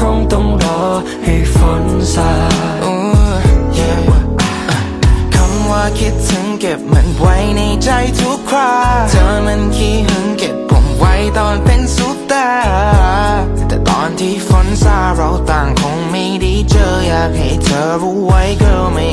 คงต้องรอให้ฝนซาคำว่าคิดถึงเก็บมันไว้ในใจทุกคราเธอมันขี้หึงเก็บผมไว้ตอนเป็นซุปตาแต่ตอนที่ฝนซาเราต่างคงไม่ได้เจออยากให้เธอรู้ไว้ girl ไม่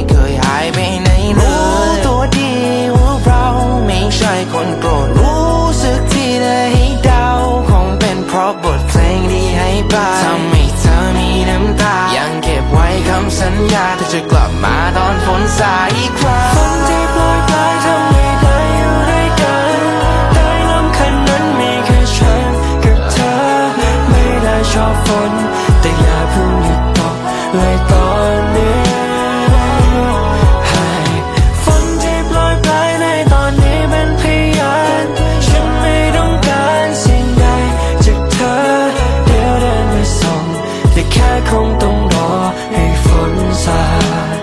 สัญญาเธอจะกลับมาตอนฝนสายอีกครั้งฝนที่โปรยปลายทำให้ได้อยู่ด้วยกันได้ลำคันนั้นมีแค่ฉันกับเธอ ไม่ได้ชอบฝน แต่อย่าเพิ่งหยุดตกเลยตอนนี้ฝนที่โปรยปลายในตอนนี้เป็นพยานฉันไม่ต้องการสิ่งใดจากเธอเดี๋ยวเดินไปส่งแต่แค่คง ต้